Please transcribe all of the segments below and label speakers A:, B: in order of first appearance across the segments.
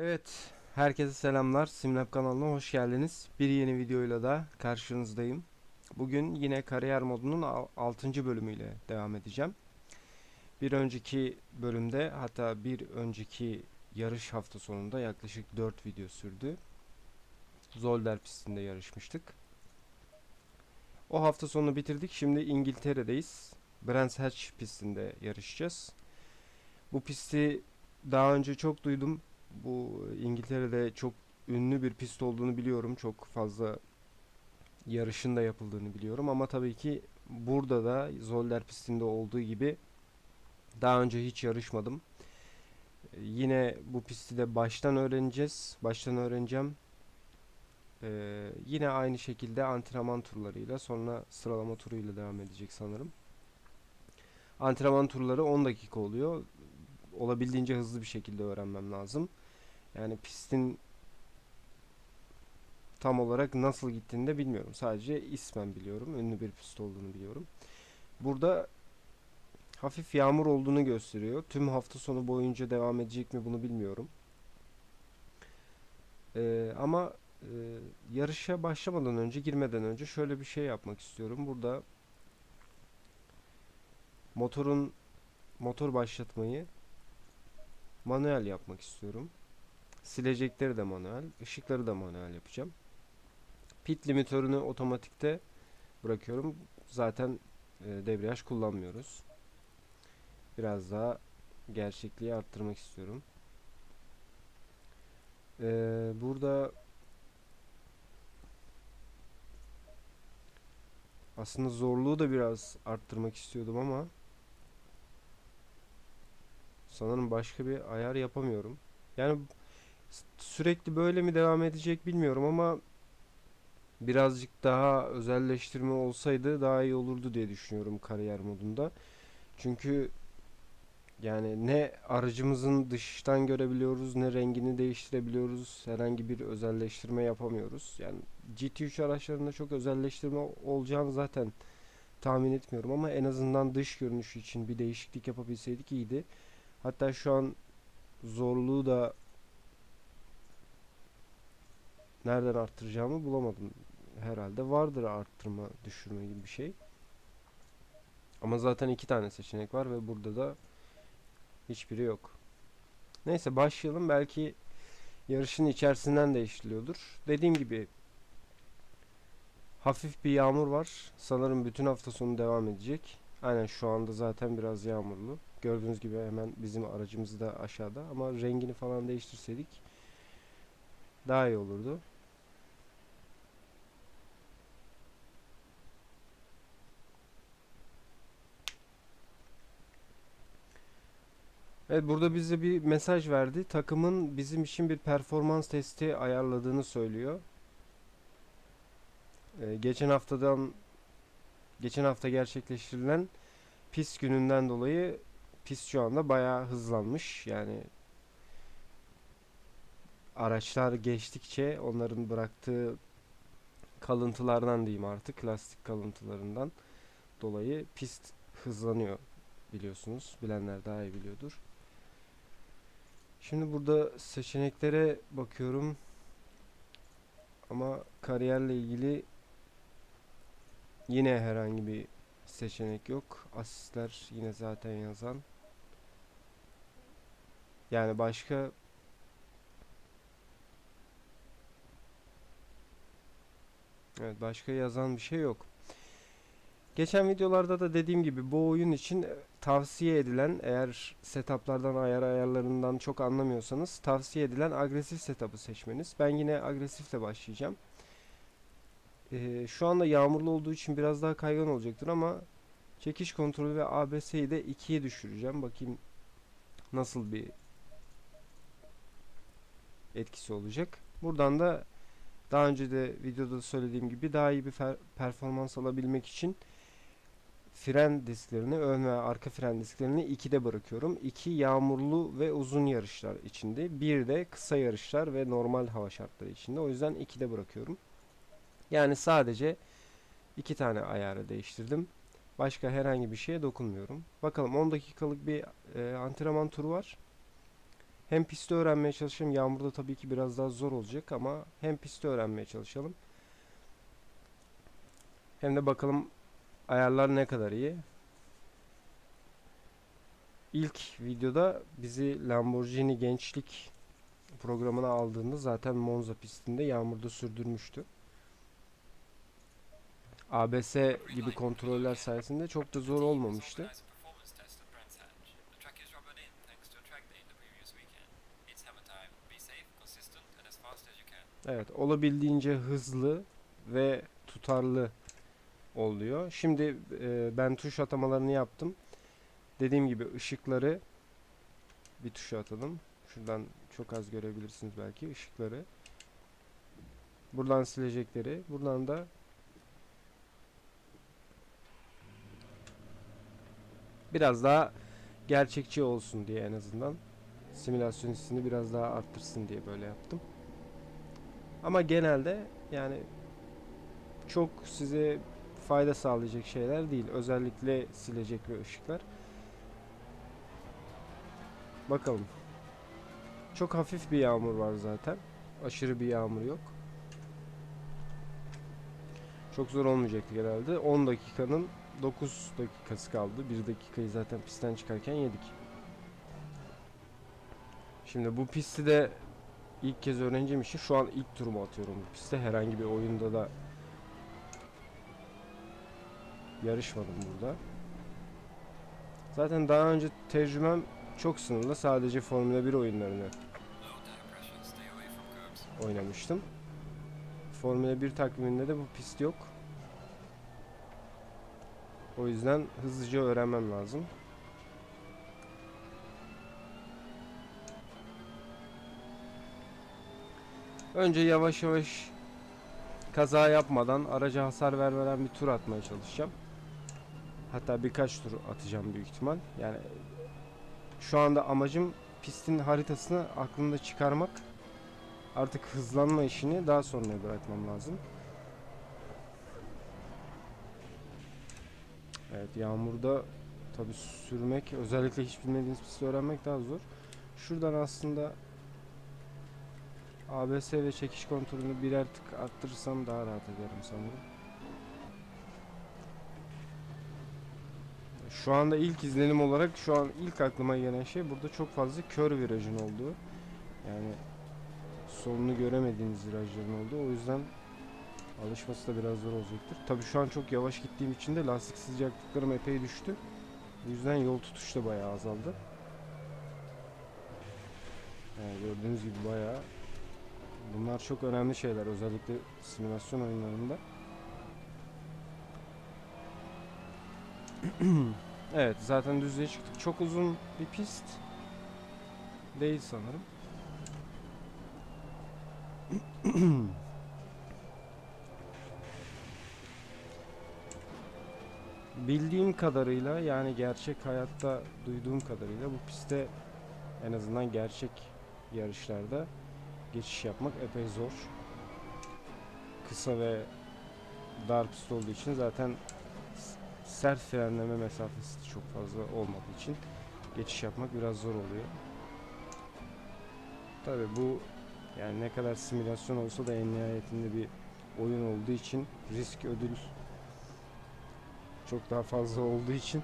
A: Evet, herkese selamlar. Simlab kanalına hoş geldiniz. Bir yeni videoyla da karşınızdayım. Bugün yine kariyer modunun 6. bölümüyle devam edeceğim. Bir önceki bölümde hatta bir önceki yarış hafta sonunda yaklaşık 4 video sürdü. Zolder pistinde yarışmıştık. O hafta sonunu bitirdik. Şimdi İngiltere'deyiz. Brands Hatch pistinde yarışacağız. Bu pisti daha önce çok duydum. Bu İngiltere'de çok ünlü bir pist olduğunu biliyorum. Çok fazla yarışın da yapıldığını biliyorum ama tabii ki burada da Zolder pistinde olduğu gibi daha önce hiç yarışmadım. Ee, Yine bu pisti de baştan öğreneceğiz. Baştan öğreneceğim. Ee, yine aynı şekilde antrenman turlarıyla sonra sıralama turuyla devam edecek sanırım. Antrenman turları 10 dakika oluyor. Olabildiğince hızlı bir şekilde öğrenmem lazım. Yani pistin tam olarak nasıl gittiğini de bilmiyorum. Sadece ismen biliyorum. Ünlü bir pist olduğunu biliyorum. Burada hafif yağmur olduğunu gösteriyor. Tüm hafta sonu boyunca devam edecek mi bunu bilmiyorum. Ee, ama e, yarışa başlamadan önce, girmeden önce şöyle bir şey yapmak istiyorum. Burada motorun motor başlatmayı manuel yapmak istiyorum. Silecekleri de manuel, ışıkları da manuel yapacağım. Pit limitörünü otomatikte bırakıyorum. Zaten e, debriyaj kullanmıyoruz. Biraz daha gerçekliği arttırmak istiyorum. Ee, burada aslında zorluğu da biraz arttırmak istiyordum ama sanırım başka bir ayar yapamıyorum. Yani sürekli böyle mi devam edecek bilmiyorum ama birazcık daha özelleştirme olsaydı daha iyi olurdu diye düşünüyorum kariyer modunda. Çünkü yani ne aracımızın dıştan görebiliyoruz ne rengini değiştirebiliyoruz. Herhangi bir özelleştirme yapamıyoruz. Yani GT3 araçlarında çok özelleştirme olacağını zaten tahmin etmiyorum ama en azından dış görünüşü için bir değişiklik yapabilseydik iyiydi. Hatta şu an zorluğu da nereden arttıracağımı bulamadım. Herhalde vardır arttırma, düşürme gibi bir şey. Ama zaten iki tane seçenek var ve burada da hiçbiri yok. Neyse başlayalım. Belki yarışın içerisinden değiştiriyordur. Dediğim gibi hafif bir yağmur var. Sanırım bütün hafta sonu devam edecek. Aynen şu anda zaten biraz yağmurlu. Gördüğünüz gibi hemen bizim aracımız da aşağıda ama rengini falan değiştirseydik daha iyi olurdu. Evet burada bize bir mesaj verdi. Takımın bizim için bir performans testi ayarladığını söylüyor. Ee, geçen haftadan geçen hafta gerçekleştirilen pist gününden dolayı pist şu anda bayağı hızlanmış. Yani araçlar geçtikçe onların bıraktığı kalıntılardan diyeyim artık lastik kalıntılarından dolayı pist hızlanıyor biliyorsunuz. Bilenler daha iyi biliyordur. Şimdi burada seçeneklere bakıyorum. Ama kariyerle ilgili yine herhangi bir seçenek yok. Asistler yine zaten yazan. Yani başka Evet başka yazan bir şey yok. Geçen videolarda da dediğim gibi bu oyun için tavsiye edilen eğer setuplardan ayar ayarlarından çok anlamıyorsanız tavsiye edilen agresif setup'ı seçmeniz. Ben yine agresifle başlayacağım. Ee, şu anda yağmurlu olduğu için biraz daha kaygan olacaktır ama çekiş kontrolü ve ABS'yi de 2'ye düşüreceğim. Bakayım nasıl bir etkisi olacak. Buradan da daha önce de videoda söylediğim gibi daha iyi bir performans alabilmek için fren disklerini, ön ve arka fren disklerini 2'de bırakıyorum. 2 yağmurlu ve uzun yarışlar içinde. Bir de kısa yarışlar ve normal hava şartları içinde. O yüzden 2'de bırakıyorum. Yani sadece iki tane ayarı değiştirdim. Başka herhangi bir şeye dokunmuyorum. Bakalım 10 dakikalık bir e, antrenman turu var. Hem pisti öğrenmeye çalışalım. Yağmurda tabii ki biraz daha zor olacak ama hem pisti öğrenmeye çalışalım. Hem de bakalım ayarlar ne kadar iyi. İlk videoda bizi Lamborghini Gençlik programına aldığında zaten Monza pistinde yağmurda sürdürmüştü. ABS gibi kontroller sayesinde çok da zor olmamıştı. Evet, olabildiğince hızlı ve tutarlı oluyor. Şimdi e, ben tuş atamalarını yaptım. Dediğim gibi ışıkları bir tuşa atalım. Şuradan çok az görebilirsiniz belki ışıkları. Buradan silecekleri, buradan da biraz daha gerçekçi olsun diye en azından simülasyon hissini biraz daha arttırsın diye böyle yaptım. Ama genelde yani çok size fayda sağlayacak şeyler değil. Özellikle silecek ve ışıklar. Bakalım. Çok hafif bir yağmur var zaten. Aşırı bir yağmur yok. Çok zor olmayacaktı herhalde. 10 dakikanın 9 dakikası kaldı. 1 dakikayı zaten pistten çıkarken yedik. Şimdi bu pisti de ilk kez öğreneceğim için şu an ilk turumu atıyorum bu pistte. Herhangi bir oyunda da yarışmadım burada. Zaten daha önce tecrübem çok sınırlı. Sadece Formula 1 oyunlarını oynamıştım. Formula 1 takviminde de bu pist yok. O yüzden hızlıca öğrenmem lazım. Önce yavaş yavaş kaza yapmadan, araca hasar vermeden bir tur atmaya çalışacağım. Hatta birkaç tur atacağım büyük ihtimal. Yani şu anda amacım pistin haritasını aklımda çıkarmak. Artık hızlanma işini daha sonraya bırakmam lazım. Evet yağmurda tabi sürmek özellikle hiç bilmediğiniz pisti öğrenmek daha zor. Şuradan aslında ABS ve çekiş kontrolünü birer tık arttırırsam daha rahat ederim sanırım. Şu anda ilk izlenim olarak şu an ilk aklıma gelen şey burada çok fazla kör virajın olduğu. Yani solunu göremediğiniz virajların olduğu. O yüzden alışması da biraz zor olacaktır. Tabi şu an çok yavaş gittiğim için de lastik sıcaklıklarım epey düştü. O yüzden yol tutuş da bayağı azaldı. Yani gördüğünüz gibi bayağı Bunlar çok önemli şeyler özellikle simülasyon oyunlarında. evet zaten düzlüğe çıktık. Çok uzun bir pist değil sanırım. Bildiğim kadarıyla yani gerçek hayatta duyduğum kadarıyla bu pistte en azından gerçek yarışlarda geçiş yapmak epey zor. Kısa ve dar pist olduğu için zaten sert frenleme mesafesi çok fazla olmadığı için geçiş yapmak biraz zor oluyor. Tabi bu yani ne kadar simülasyon olsa da en nihayetinde bir oyun olduğu için risk ödül çok daha fazla olduğu için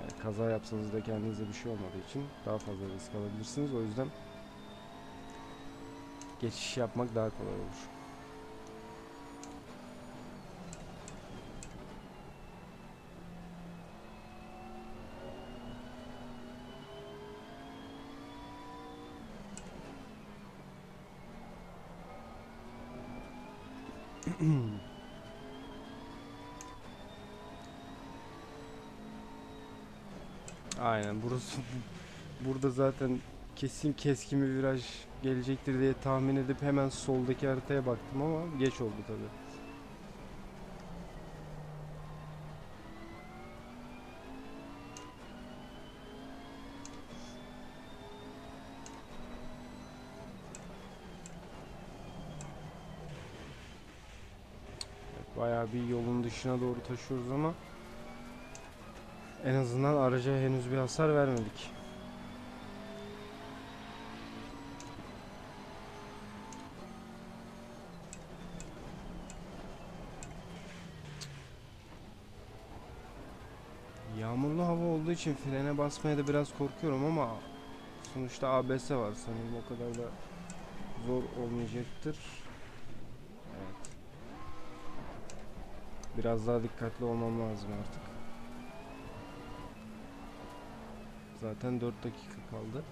A: yani kaza yapsanız da kendinize bir şey olmadığı için daha fazla risk alabilirsiniz. O yüzden geçiş yapmak daha kolay olur. Aynen burası burada zaten kesin keskin bir viraj gelecektir diye tahmin edip hemen soldaki haritaya baktım ama geç oldu tabi. bayağı bir yolun dışına doğru taşıyoruz ama en azından araca henüz bir hasar vermedik. Yağmurlu hava olduğu için frene basmaya da biraz korkuyorum ama sonuçta ABS var sanırım o kadar da zor olmayacaktır. Biraz daha dikkatli olmam lazım artık. Zaten 4 dakika kaldı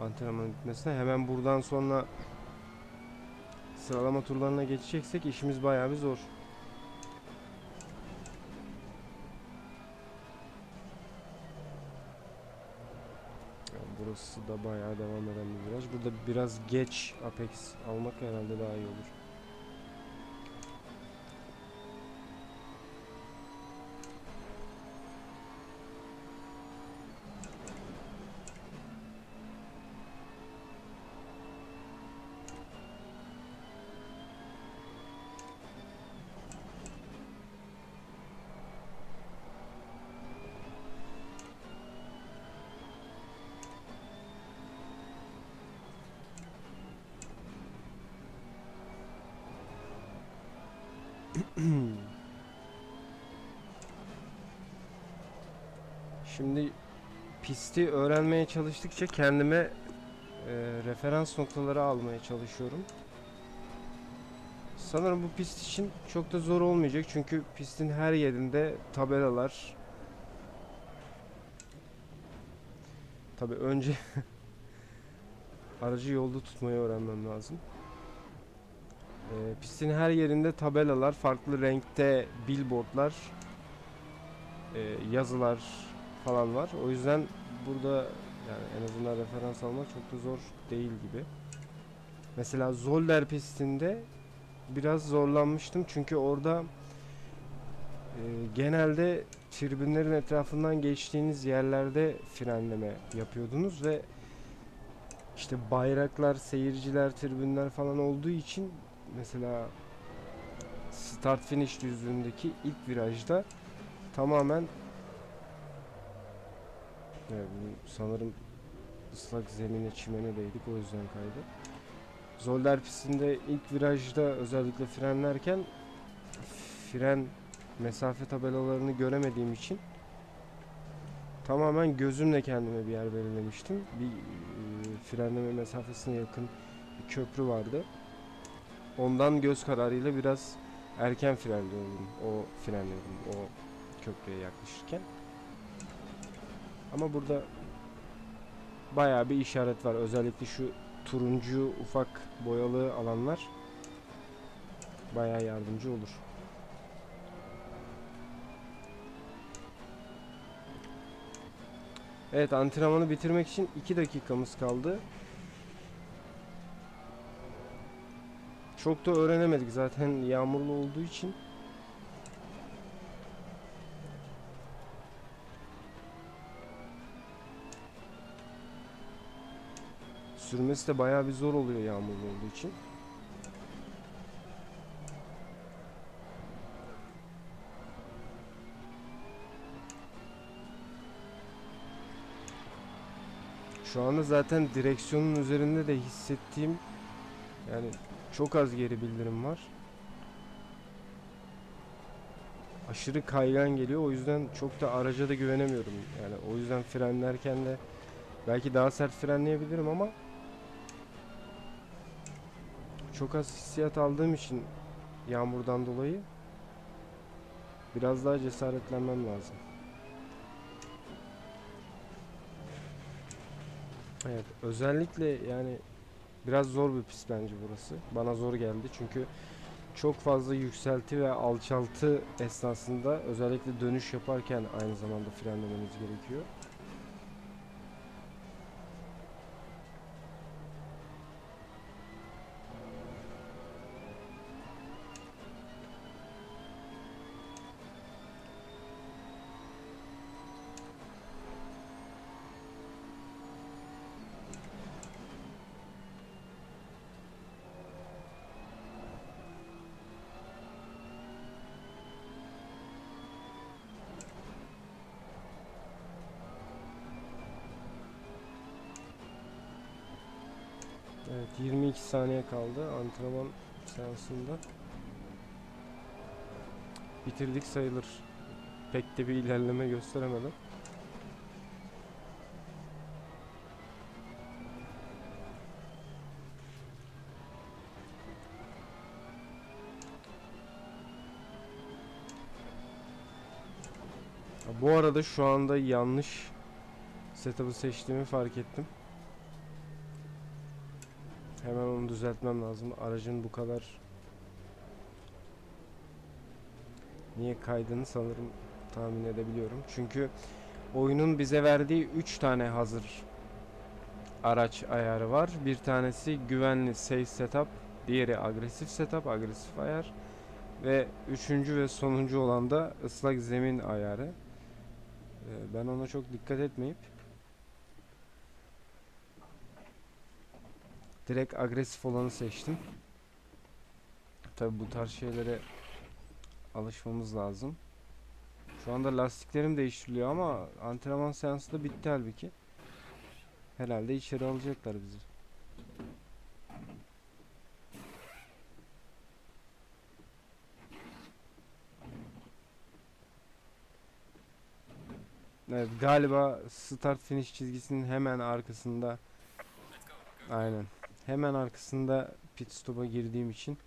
A: antrenmanın bitmesine. Hemen buradan sonra sıralama turlarına geçeceksek işimiz bayağı bir zor. Burası da bayağı devam eden bir viraj. Burada biraz geç Apex almak herhalde daha iyi olur. Şimdi pisti öğrenmeye çalıştıkça kendime e, referans noktaları almaya çalışıyorum. Sanırım bu pist için çok da zor olmayacak çünkü pistin her yerinde tabelalar. Tabi önce aracı yolda tutmayı öğrenmem lazım. E, pistin her yerinde tabelalar, farklı renkte billboardlar, e, yazılar falan var. O yüzden burada yani en azından referans almak çok da zor değil gibi. Mesela Zolder pistinde biraz zorlanmıştım çünkü orada e, genelde tribünlerin etrafından geçtiğiniz yerlerde frenleme yapıyordunuz ve işte bayraklar, seyirciler, tribünler falan olduğu için mesela start finish düzlüğündeki ilk virajda tamamen Sanırım ıslak zemine çimene değdik o yüzden kaydı. Zolder pistinde ilk virajda özellikle frenlerken fren mesafe tabelalarını göremediğim için tamamen gözümle kendime bir yer belirlemiştim. Bir e, frenleme mesafesine yakın bir köprü vardı. Ondan göz kararıyla biraz erken frenliyordum. O frenliyordum o köprüye yaklaşırken. Ama burada bayağı bir işaret var. Özellikle şu turuncu ufak boyalı alanlar bayağı yardımcı olur. Evet antrenmanı bitirmek için 2 dakikamız kaldı. Çok da öğrenemedik zaten yağmurlu olduğu için. Sürmesi de bayağı bir zor oluyor yağmurlu olduğu için. Şu anda zaten direksiyonun üzerinde de hissettiğim yani çok az geri bildirim var. Aşırı kaygan geliyor o yüzden çok da araca da güvenemiyorum. Yani o yüzden frenlerken de belki daha sert frenleyebilirim ama çok az hissiyat aldığım için yağmurdan dolayı biraz daha cesaretlenmem lazım. Evet, özellikle yani biraz zor bir pist bence burası. Bana zor geldi çünkü çok fazla yükselti ve alçaltı esnasında özellikle dönüş yaparken aynı zamanda frenlemeniz gerekiyor. saniye kaldı antrenman seansında. Bitirdik sayılır. Pek de bir ilerleme gösteremedim. Bu arada şu anda yanlış setup'ı seçtiğimi fark ettim. Hemen onu düzeltmem lazım. Aracın bu kadar niye kaydığını sanırım tahmin edebiliyorum. Çünkü oyunun bize verdiği 3 tane hazır araç ayarı var. Bir tanesi güvenli safe setup, diğeri agresif setup, agresif ayar ve üçüncü ve sonuncu olan da ıslak zemin ayarı. Ee, Ben ona çok dikkat etmeyip direkt agresif olanı seçtim. Tabi bu tarz şeylere alışmamız lazım. Şu anda lastiklerim değiştiriliyor ama antrenman seansı da bitti halbuki. Herhalde içeri alacaklar bizi. Evet galiba start finish çizgisinin hemen arkasında Aynen. Hemen arkasında pit stop'a girdiğim için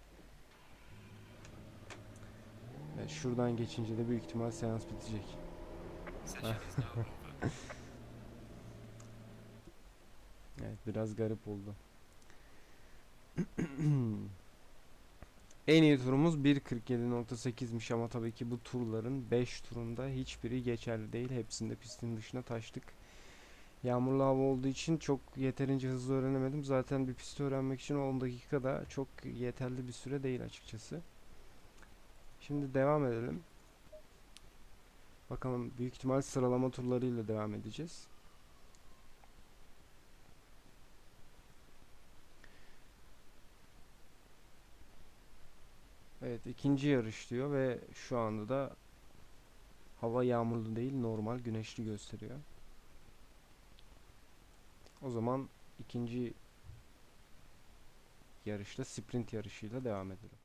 A: Evet, şuradan geçince de büyük ihtimal seans bitecek. Evet biraz garip oldu. En iyi turumuz 1.47.8'miş ama tabii ki bu turların 5 turunda hiçbiri geçerli değil. Hepsinde pistin dışına taştık. Yağmurlu hava olduğu için çok yeterince hızlı öğrenemedim. Zaten bir pisti öğrenmek için 10 dakikada çok yeterli bir süre değil açıkçası. Şimdi devam edelim. Bakalım büyük ihtimal sıralama turlarıyla devam edeceğiz. Evet ikinci yarış diyor ve şu anda da hava yağmurlu değil normal güneşli gösteriyor. O zaman ikinci yarışta sprint yarışıyla devam edelim.